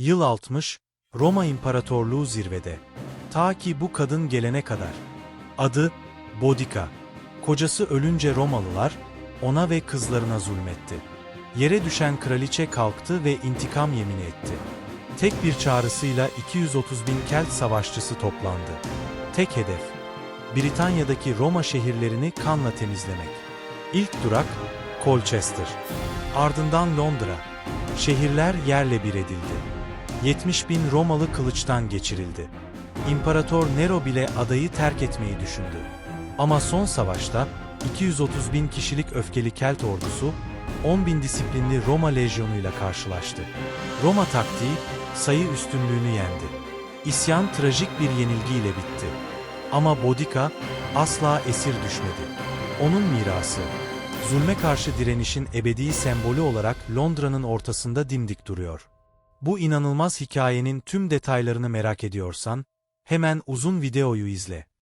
Yıl 60, Roma İmparatorluğu zirvede. Ta ki bu kadın gelene kadar. Adı Bodica. Kocası ölünce Romalılar ona ve kızlarına zulmetti. Yere düşen kraliçe kalktı ve intikam yemini etti. Tek bir çağrısıyla 230 bin Kelt savaşçısı toplandı. Tek hedef, Britanya'daki Roma şehirlerini kanla temizlemek. İlk durak, Colchester. Ardından Londra. Şehirler yerle bir edildi. 70 bin Romalı kılıçtan geçirildi. İmparator Nero bile adayı terk etmeyi düşündü. Ama son savaşta 230 bin kişilik öfkeli Kelt ordusu 10 bin disiplinli Roma lejyonuyla karşılaştı. Roma taktiği sayı üstünlüğünü yendi. İsyan trajik bir yenilgiyle bitti. Ama Bodica asla esir düşmedi. Onun mirası, zulme karşı direnişin ebedi sembolü olarak Londra'nın ortasında dimdik duruyor. Bu inanılmaz hikayenin tüm detaylarını merak ediyorsan, hemen uzun videoyu izle.